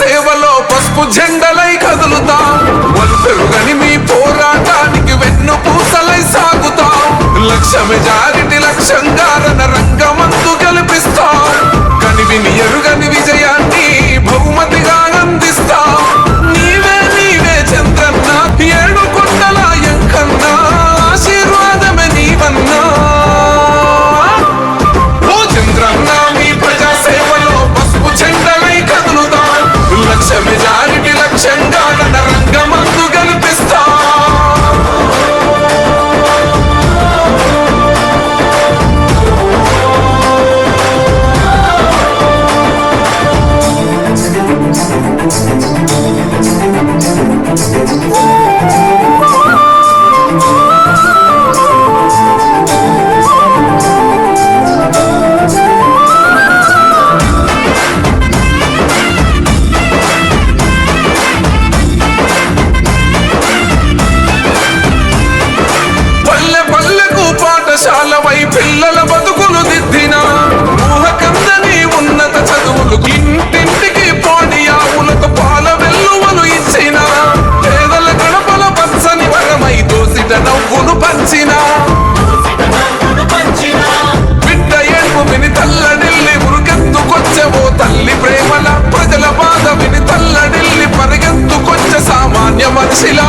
సేవలో పసుపు జెండలై కదులుతాం. వలుపెరుగని మీ పోరాటానికి వెన్ను పూసలై సాగుతాం. లక్ష జారిటి లక్ష్యంగా రంగమంతు Música పుణ్యమనిసిలా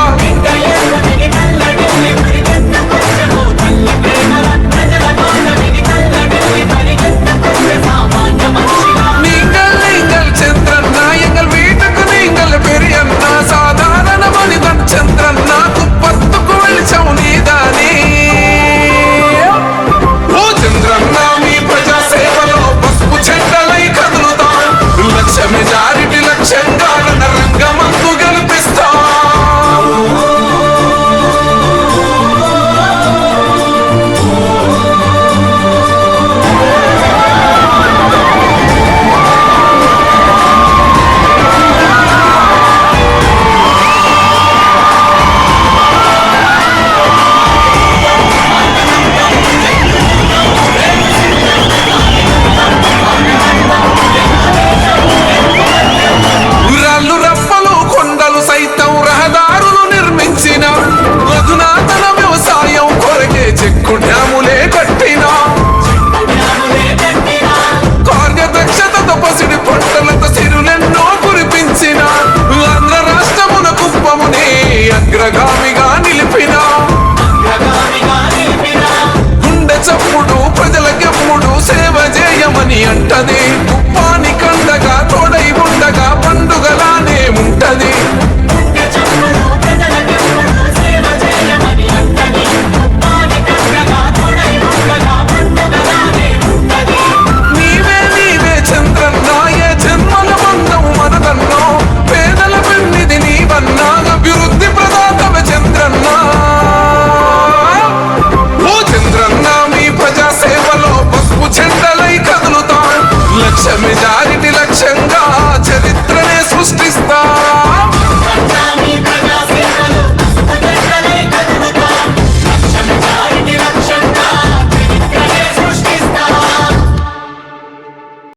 అగ్రగామిగా నిలిపిన. గుండె చప్పుడు ప్రజలకెప్పుడు సేవ చేయమని అంటది తుప్పాని కండగా తోడై ఉండగా Tell me that